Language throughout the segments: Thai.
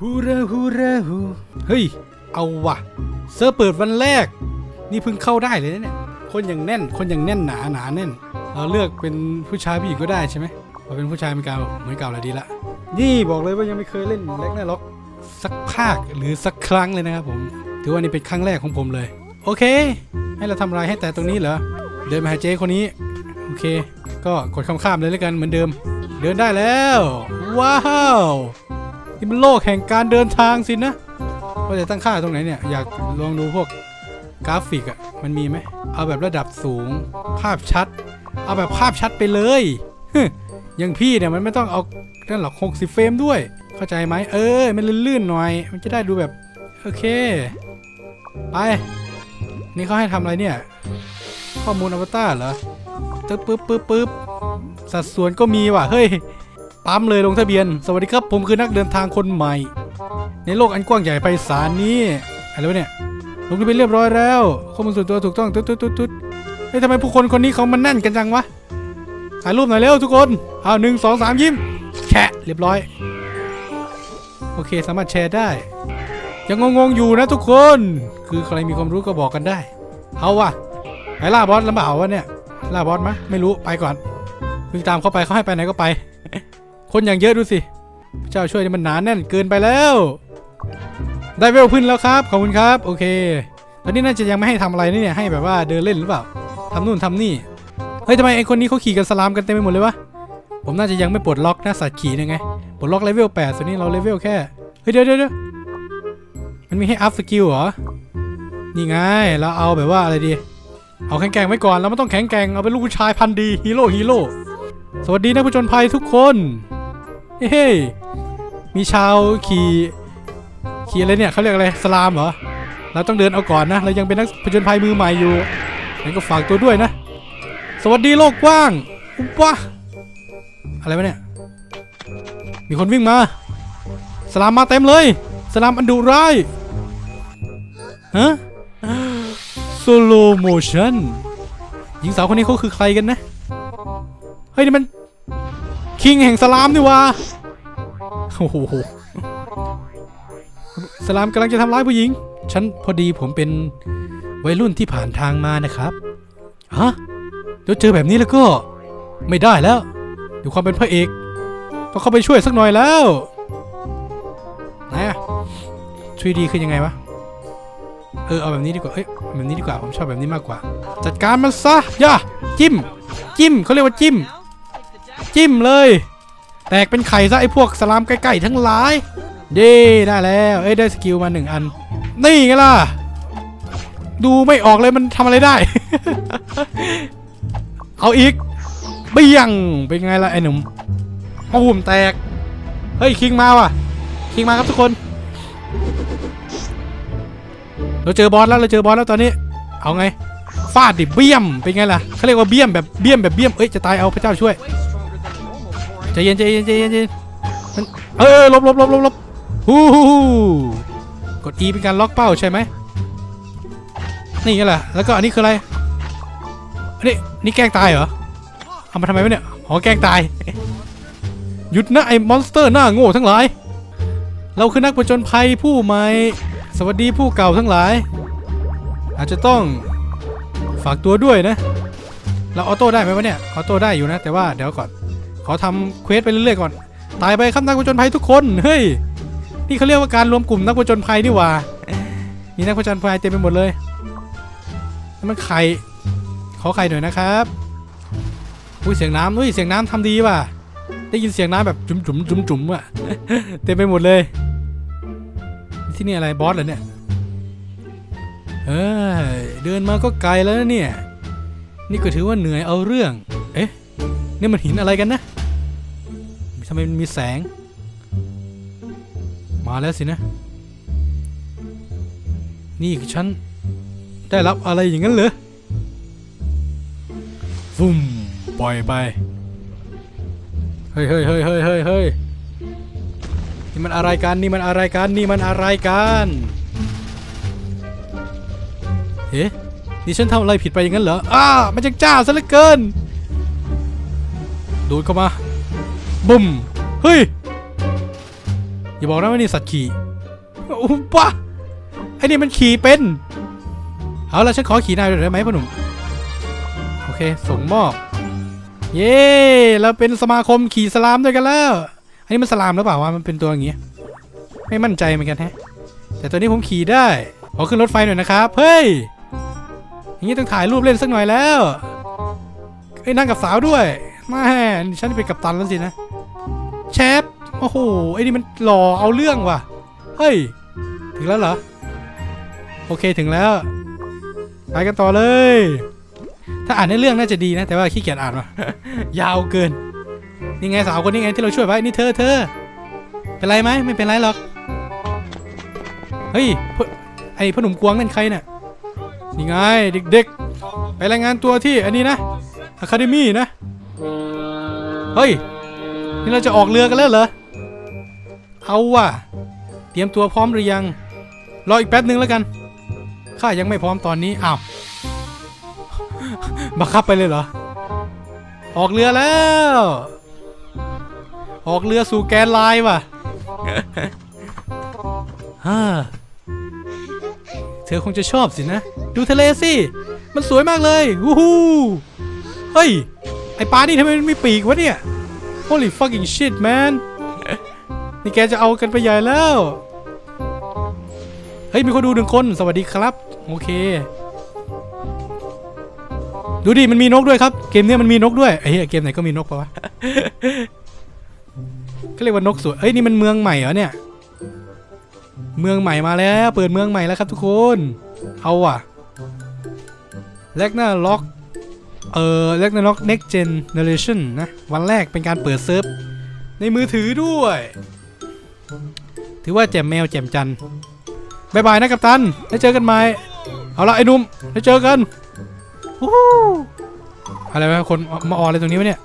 ฮูราฮูราฮูเฮ้ย เอาวะเซิร์ฟเปิดวันแรก นี่เพิ่งเข้าได้เลยนะเนี่ย คนอย่างแน่น คนอย่างแน่นหนาหนาแน่น เราเลือกเป็นผู้ชายผู้หญิงก็ได้ใช่ไหมพอเป็นผู้ชายเหมือนเก่าเหมือนเก่าแล้วดีละ นี่บอกเลยว่ายังไม่เคยเล่นแล็กนาล็อกสักภาคหรือสักครั้งเลยนะครับผม ถือว่านี่เป็นครั้งแรกของผมเลย โอเค ให้เราทำอะไรให้แต่ตรงนี้เหรอ เดินมาหาเจ๊คนนี้ โอเค ก็กดข้ามๆเลยแล้วกันเหมือนเดิม เดินได้แล้ว ว้าว นี่มันโลกแห่งการเดินทางสินะว่าจะตั้งค่าตรงไหนเนี่ย อยากลองดูพวกกราฟิกอะมันมีไหม เอาแบบระดับสูง ภาพชัด เอาแบบภาพชัดไปเลยอย่างพี่เนี่ยมันไม่ต้องเอานั่นหรอก60 เฟรมด้วย เข้าใจไหม เออ มันลื่นๆหน่อย มันจะได้ดูแบบ โอเค ไป นี่เขาให้ทำอะไรเนี่ย ข้อมูลอวตารเหรอตึ๊บปึ๊บปึ๊บปึ๊บสัดส่วนก็มีว่ะ เฮ้ย ปั๊มเลยลงทะเบียน สวัสดีครับผมคือนักเดินทางคนใหม่ ในโลกอันกว้างใหญ่ไพศาลนี้อะไรวะเนี่ยลงทะเบียนเรียบร้อยแล้วข้อมูลส่วนตัวถูกต้อง ตุ๊ดตุ๊ดตุ๊ดตุ๊ดเฮ้ยทำไมผู้คนคนนี้เขามันแน่นกันจังวะถ่ายรูปหน่อยเร็วทุกคนเอาหนึ่งสองสามยิ้มแชะเรียบร้อย โอเคสามารถแชร์ได้ ยังงงๆอยู่นะทุกคน คือใครมีความรู้ก็บอกกันได้ เอาวะไปล่าบอสลำบากวะเนี่ยล่าบอสมะไม่รู้ไปก่อนเพิ่งตามเข้าไปเขาให้ไปไหนก็ไป คนอย่างเยอะดูสิพระเจ้าช่วยมันหนาแน่นเกินไปแล้ว ได้เวลขึ้นแล้วครับ ขอบคุณครับ โอเค ตอนนี้น่าจะยังไม่ให้ทำอะไรนี่เนี่ยให้แบบว่าเดินเล่นหรือเปล่าทำนู่นทำนี่ เฮ้ยทำไมไอคนนี้เขาขี่กันสลามกันเต็มไปหมดเลยวะ ผมน่าจะยังไม่ปลดล็อกนะสัตว์ขี่ยังไง ปลดล็อกเลเวล8ส่วนนี้เราเลเวลแค่ เฮ้ยเดี๋ยวเดี๋ยวเดี๋ยวมันมีให้อัพสกิลเหรอ นี่ไง เราเอาแบบว่าอะไรดี เอาแข็งแกร่งไว้ก่อน เราไม่ต้องแข็งแกร่ง เอาเป็นลูกผู้ชายพันดีฮีโร่ฮีโร่ สวัสดีนักผจญภัยทุกคน เฮ้ยมีชาวขี่ขี่อะไรเนี่ยเขาเรียกอะไรสลามเหรอเราต้องเดินเอาก่อนนะเรายังเป็นนักผจญภัยมือใหม่อยู่งั้นก็ฝากตัวด้วยนะ สวัสดีโลกกว้างอุ๊บวะอะไรวะเนี่ย มีคนวิ่งมา สลามมาเต็มเลย สลามอันดุร้ายฮะโซโลโมชั่นหญิงสาวคนนี้เขาคือใครกันนะ เฮ้ยนี่มัน คิงแห่งสลามนี่วะ โอ้โหสลามกำลังจะทำร้ายผู้หญิง ฉันพอดีผมเป็นวัยรุ่นที่ผ่านทางมานะครับ ฮะเดี๋ยวเจอแบบนี้แล้วก็ไม่ได้แล้วดูความเป็นพระเอกต้องเข้าไปช่วยสักหน่อยแล้วไหนะช่วยดีคือยังไงวะ เออเอาแบบนี้ดีกว่า เอ้ยแบบนี้ดีกว่าผมชอบแบบนี้มากกว่า จัดการมันซะย่าจิ้ม จิ้มเขาเรียกว่าจิ้ม จิ้มเลย แตกเป็นไข่ซะไอ้พวกสลามใกล้ๆทั้งหลายเด้ได้แล้วเอ้ยได้สกิลมาหนึ่งอัน นี่ไงล่ะ ดูไม่ออกเลยมันทำอะไรได้ เอาอีกเบี้ยงเป็นไงล่ะไอ้หนุ่มปูมแตก เฮ้ยคิงมาว่ะ คิงมาครับทุกคน เราเจอบอสแล้วเราเจอบอสแล้วตอนนี้ เอาไงฟาดดิเบี้ยมเป็นไงล่ะเขาเรียกว่าเบี้ยมแบบเบี้ยมแบบเบี้ยมเอ้ยจะตายเอาพระเจ้าช่วย ใจเย็นใจเย็นใจเย็นใจเย็นมันเออลบลบลบลบลบฮู้ฮู้ฮู้กด E เป็นการล็อกเป้าใช่ไหมนี่ไงล่ะแล้วก็อันนี้คืออะไรอันนี้นี่แกล้งตายเหรอเอามาทำไมวะเนี่ยอ๋อแกล้งตายหยุดนะไอ้มอนสเตอร์หน้าโง่ทั้งหลาย เราคือนักผจญภัยผู้ใหม่ สวัสดีผู้เก่าทั้งหลาย อาจจะต้องฝากตัวด้วยนะ เราออโต้ได้ไหมวะเนี่ย ออโต้ได้อยู่นะ แต่ว่าเดี๋ยวก่อน ขอทำเควสไปเรื่อยๆก่อน ตายไปครับนักผจญภัยทุกคน เฮ้ย นี่เขาเรียกว่าการรวมกลุ่มนักผจญภัยนี่หว่า มีนักผจญภัยเต็มไปหมดเลยนี่มันไข่ ขอไข่หน่อยนะครับอุ้ยเสียงน้ำอุ้ยเสียงน้ำทำดีว่ะ ได้ยินเสียงน้ำแบบจุ๋มจุ๋มจุ๋มจุ๋มๆอะ เต็มไปหมดเลย ที่นี่อะไรบอสเหรอเนี่ย เอ้ยเดินมาก็ไกลแล้วนะเนี่ย นี่ก็ถือว่าเหนื่อยเอาเรื่อง เอ๊ะ นี่มันหินอะไรกันนะ ทำไมมันมีแสง มาแล้วสินะ นี่คือฉัน ได้รับอะไรอย่างนั้นเหรอฟุ่มปล่อยไป เฮ้ยเฮ้ยเฮ้ยเฮ้ยเฮ้ยเฮ้ยนี่มันอะไรกัน นี่มันอะไรกัน นี่มันอะไรกันเฮ้นี่ฉันทำอะไรผิดไปอย่างนั้นเหรอ อ้า มันจังจ้าซะเหลือเกิน ดูดเข้ามา บุ้มเฮ้ย อย่าบอกนะว่านี่สัตว์ขี่อุ้มปะไอ้นี่มันขี่เป็น เอาละฉันขอขี่นายได้ไหมพ่อหนุ่ม โอเค ส่งมอบ เย้เราเป็นสมาคมขี่สลามด้วยกันแล้ว อันนี้มันสลามหรือเปล่าวะ มันเป็นตัวอย่างเงี้ย ไม่มั่นใจเหมือนกันแฮะ แต่ตัวนี้ผมขี่ได้ ขอขึ้นรถไฟหน่อยนะครับ เฮ้ย อย่างนี้ต้องถ่ายรูปเล่นสักหน่อยแล้วไอ้ยนั่งกับสาวด้วย แม่ฉันเป็นกัปตันแล้วสินะ แชปโอ้โหไอ้นี่มันหล่อเอาเรื่องว่ะ เฮ้ย ถึงแล้วเหรอ โอเคถึงแล้ว ไปกันต่อเลย ถ้าอ่านในเรื่องน่าจะดีนะ แต่ว่าขี้เกียจอ่านว่ะ ยาวเกิน นี่ไงสาวคนนี้ไงที่เราช่วยไว้นี่เธอเธอ เป็นไรไหมไม่เป็นไรหรอก เฮ้ยไอ้พ่อหนุ่มกวางนั่นใครเนี่ยนี่ไงเด็กๆ ไปรายงานตัวที่อันนี้นะอะคาเดมี่นะ เฮ้ย นี่เราจะออกเรือกันแล้วเหรอ เอาว่ะ เตรียมตัวพร้อมหรือยัง รออีกแป๊บนึงแล้วกัน ข้ายังไม่พร้อมตอนนี้ อ้าว บังคับไปเลยเหรอ ออกเรือแล้ว ออกเรือสู่แกนไลน์ว่ะฮ่าเธอคงจะชอบสินะ ดูทะเลสิ มันสวยมากเลย วู้ฮู้ เฮ้ย ไอปลานี่ทำไมมันมีปีกวะเนี่ย Holy fucking shit man นี่แกจะเอากันไปใหญ่แล้ว เฮ้ย มีคนดูหนึ่งคน สวัสดีครับ โอเค ดูดิ มันมีนกด้วยครับ เกมเนี้ยมันมีนกด้วยเหี้ย เกมไหนก็มีนกปะวะก็เรียกว่านกสวยเอ้ย นี่มันเมืองใหม่เหรอเนี่ย เมืองใหม่มาแล้ว เปิดเมืองใหม่แล้วครับทุกคน เอาว่ะแลกหน้าล็อก เออแลกหน้าล็อก next generation นะ วันแรกเป็นการเปิดเซิร์ฟ ในมือถือด้วย ถือว่าแจมแมวแจมจันบายบายนะกัปตันแล้เจอกันใหมเอาละไอ้นุ่มแล้เจอกันวู้ฮู้อะไรวะคนมาอออะไรตรงนี้วะเนี่ย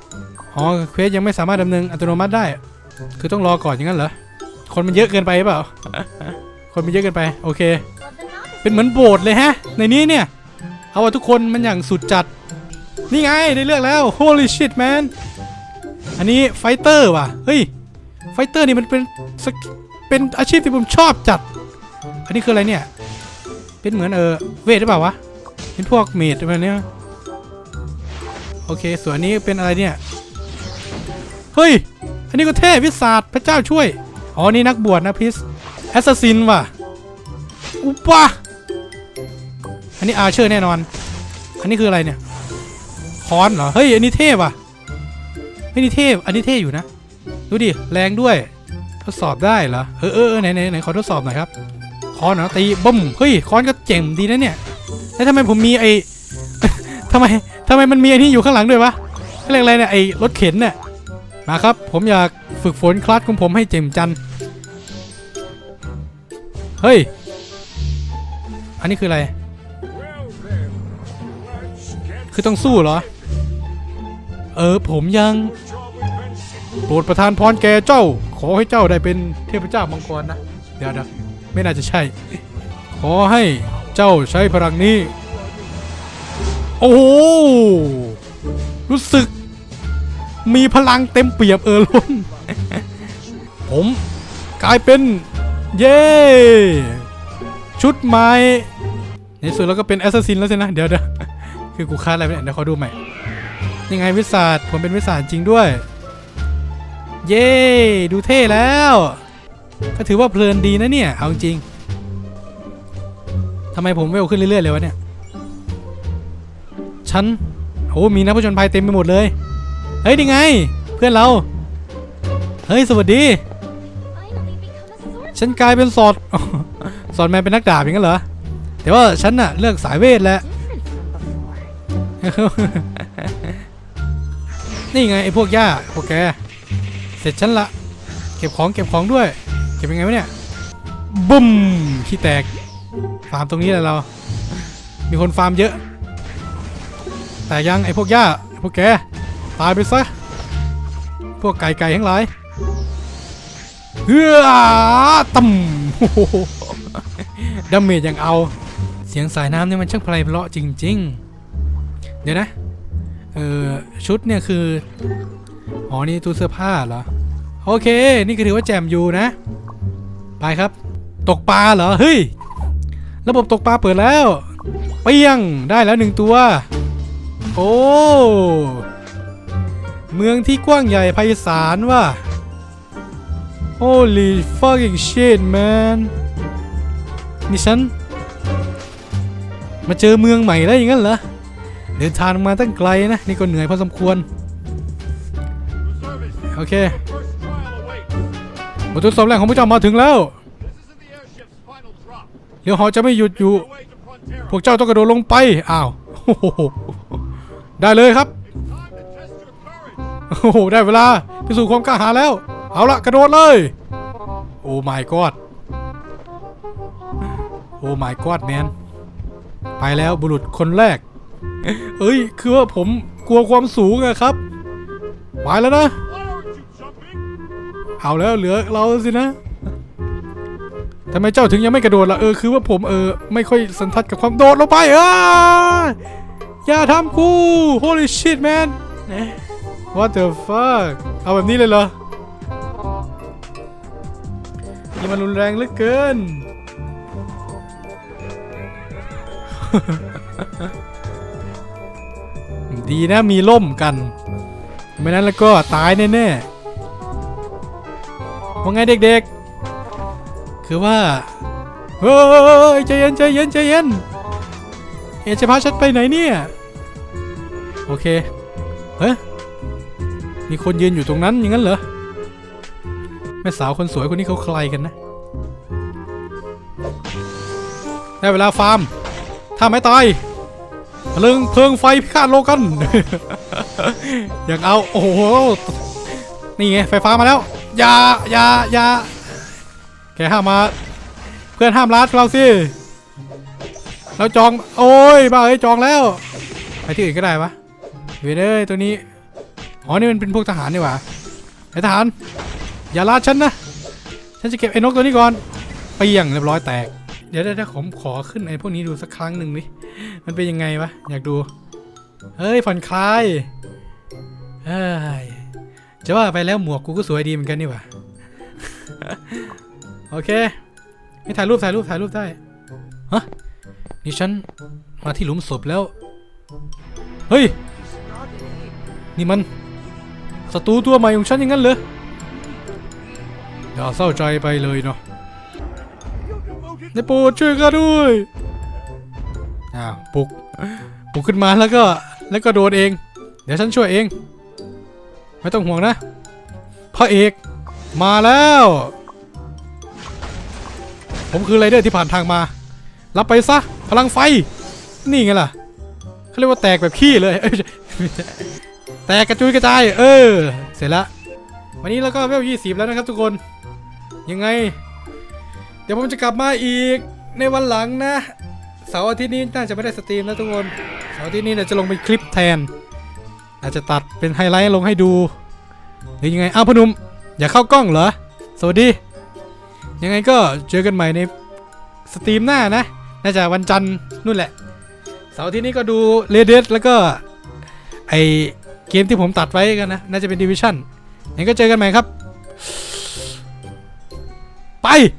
อ๋อเควสยังไม่สามารถดำเนินอัตโนมัติได้ คือต้องรอก่อนอย่างนั้นเหรอคนมันเยอะเกินไปเปล่า คนมันเยอะเกินไป โอเค เป็นเหมือนโบสถ์เลยฮะ ในนี้เนี่ย เอาว่าทุกคนมันอย่างสุดจัด นี่ไงได้เลือกแล้ว holy shit man อันนี้ไฟเตอร์ว่ะ เฮ้ย ไฟเตอร์นี่มันเป็นเป็นอาชีพที่ผมชอบจัด อันนี้คืออะไรเนี่ย เป็นเหมือนเออเวทหรือเปล่าวะ เป็นพวกเมดอะไรเนี้ยโอเค ส่วนนี้เป็นอะไรเนี่ย เฮ้ย อันนี้ก็เทพวิสาดพระเจ้าช่วย อ๋อ นี่นักบวชนะพิสแอสซัสซินว่ะ อุปะอันนี้อาเชอร์แน่นอน อันนี้คืออะไรเนี่ย คอนเหรอ เฮ้ย อันนี้เทพว่ะเฮ้ยนี่เทพ อันนี้เทพอยู่นะ ดูดิ แรงด้วย ทดสอบได้เหรอ เออเออไหนไหนไหนขอทดสอบหน่อยครับคอนเหรอตีบึ้ม เฮ้ยคอนก็เจ๋งดีนะเนี่ย แล้วทำไมผมมีไอ้ทำไมทำไมมันมีไอ้นี่อยู่ข้างหลังด้วยวะเรียกอะไรเนี่ยไอ้รถเข็นเนี่ย มาครับ ผมอยากฝึกฝนคลาสของผมให้เจ็มจัน เฮ้ย อันนี้คืออะไร คือต้องสู้เหรอ เออผมยังโปรดประทานพรแก่เจ้า ขอให้เจ้าได้เป็นเทพเจ้ามังกรนะ เดี๋ยวเดี๋ยวไม่น่าจะใช่ ขอให้เจ้าใช้พลังนี้ โอ้โหรู้สึก มีพลังเต็มเปี่ยมเออล้น ผมกลายเป็น เย้ชุดใหม่ในสุดเราก็เป็นแอสซัสซินแล้วสินะ เดี๋ยวเดี๋ยวคือกูคาดอะไรไปเนี่ยเดี๋ยวขอดูใหม่ ยังไงวิสาดผมเป็นวิสาดจริงด้วย เย้ดูเท่แล้ว ก็ถือว่าเพลินดีนะเนี่ย เอาจริงทำไมผมเวลขึ้นเรื่อยๆเลยวะเนี่ยฉันโอ้มีนักผจญภัยเต็มไปหมดเลย เฮ้ยนี่ไง เพื่อนเรา เฮ้ย สวัสดี ฉันกลายเป็นสอดสอดแมนเป็นนักดาบอย่างนั้นเหรอ แต่ว่าฉันน่ะเลือกสายเวทแหละ นี่ไงไอ้พวกหญ้าพวกแก เสร็จฉันละ เก็บของเก็บของด้วย เก็บยังไงวะเนี่ย บุ้มขี้แตก ฟาร์มตรงนี้แหละเรา มีคนฟาร์มเยอะ แต่ยังไอ้พวกหญ้าพวกแก ตายไปซะ พวกไก่ไก่ทั้งหลายเฮือต่ำดาเมจยังเอา เสียงสายน้ำเนี่ยมันช่างไพเราะจริง ๆ เดี๋ยวนะ เออ ชุดเนี่ยคือ อ๋อ นี่ตู้เสื้อผ้าเหรอ โอเค นี่ก็ถือว่าแจมอยู่นะ ไปครับ ตกปลาเหรอ เฮ้ย ระบบตกปลาเปิดแล้วเปี้ยง ได้แล้วหนึ่งตัว โอ้ เมืองที่กว้างใหญ่ไพศาลว่ะ Holy fucking shit man นี่ฉัน มาเจอเมืองใหม่แล้วอย่างนั้นเหรอ เดินทางมาตั้งไกลนะ นี่ก็เหนื่อยพอสมควร โอเคบททดสอบแรกของพระเจ้ามาถึงแล้วเดี๋ยวหอจะไม่หยุดอยู่ พวกเจ้าต้องกระโดดลงไป อ้าว ได้เลยครับ โอ้โห ได้เวลาพิสูจน์ความกล้าหาญแล้ว เอาละกระโดดเลย โอ้ my god โอ้ my god man ไปแล้วบุรุษคนแรก เอ้ย คือว่าผมกลัวความสูงอะครับไปแล้วนะ เอาแล้วเหลือเราสินะทำไมเจ้าถึงยังไม่กระโดดล่ะ เออ คือว่าผมเออ ไม่ค่อยสันทัดกับความโดดลงไปเอออย่าทำกู holy shit man what the fuck เอาแบบนี้เลยเหรอนี่มันรุนแรงเหลือเกิน ดีนะมีล่มกัน ไม่นั้นแล้วก็ตายแน่ๆว่าไงเด็กๆ คือว่า เฮ้ยใจเย็นใจเย็นใจเย็น เอะจะพาฉันไปไหนเนี่ย โอเค เฮ้ย มีคนยืนอยู่ตรงนั้นอย่างนั้นเหรอ แม่สาวคนสวยคนนี้เขาใครกันนะ ได้เวลาฟาร์ม ถ้าไม่ตาย เพลิงเพลิงไฟพิฆาตโลกันอยากเอาโอ้โหนี่ไงไฟฟ้ามาแล้วอย่าอย่าอย่าแกห้ามมา เพื่อนห้ามรัดเราสิเราจองโอ้ยบ้าเอ้ยจองแล้วไปที่อื่นก็ได้ปะเวยเอ้ยตัวนี้อ๋อนี่มันเป็นพวกทหารนี่หว่าไอ้ทหาร อย่าลาดฉันนะฉันจะเก็บไอ้นกตัวนี้ก่อนไปยังเรียบร้อยแตกเดี๋ยวเดี๋ยวผมขอขึ้นไอ้พวกนี้ดูสักครั้งหนึ่งดิ มันเป็นยังไงวะ อยากดู เฮ้ยผ่อนคลายเฮ้ยจะว่าไปแล้วหมวกกูก็สวยดีเหมือนกันนี่หว่าโอเค ไม่ถ่ายรูปถ่ายรูปถ่ายรูปได้ฮะนี่ฉันมาที่หลุมศพแล้ว เฮ้ย นี่มันศัตรูตัวใหม่ของฉันอย่างนั้นเหรออย่าเศร้าใจไปเลยเนาะได้โปรดช่วยข้าด้วย อ้าวปลุกปลุกขึ้นมาแล้วก็แล้วก็โดนเอง เดี๋ยวฉันช่วยเอง ไม่ต้องห่วงนะพระเอกมาแล้ว ผมคือไรเดอร์ที่ผ่านทางมา รับไปซะ พลังไฟ นี่ไงล่ะเขาเรียกว่าแตกแบบขี้เลยแตกกระจุยกระจาย เออ เสร็จละวันนี้เราก็เวลยี่สิบแล้วนะครับทุกคน ยังไง เดี๋ยวผมจะกลับมาอีกในวันหลังนะ เสาร์อาทิตย์นี้น่าจะไม่ได้สตรีมแล้วทุกคนเสาร์อาทิตย์นี้เราจะลงเป็นคลิปแทน อาจจะตัดเป็นไฮไลท์ลงให้ดูหรือยังไงอ้าวพนุมอย่าเข้ากล้องเหรอ สวัสดี ยังไงก็เจอกันใหม่ในสตรีมหน้านะ น่าจะวันจันทร์นู่นแหละ เสาร์ทิตย์นี้ก็ดูเรเดสแล้วก็ ไอเกมที่ผมตัดไว้กันนะ น่าจะเป็นดิวิชั่นยังก็เจอกันใหม่ครับ ไป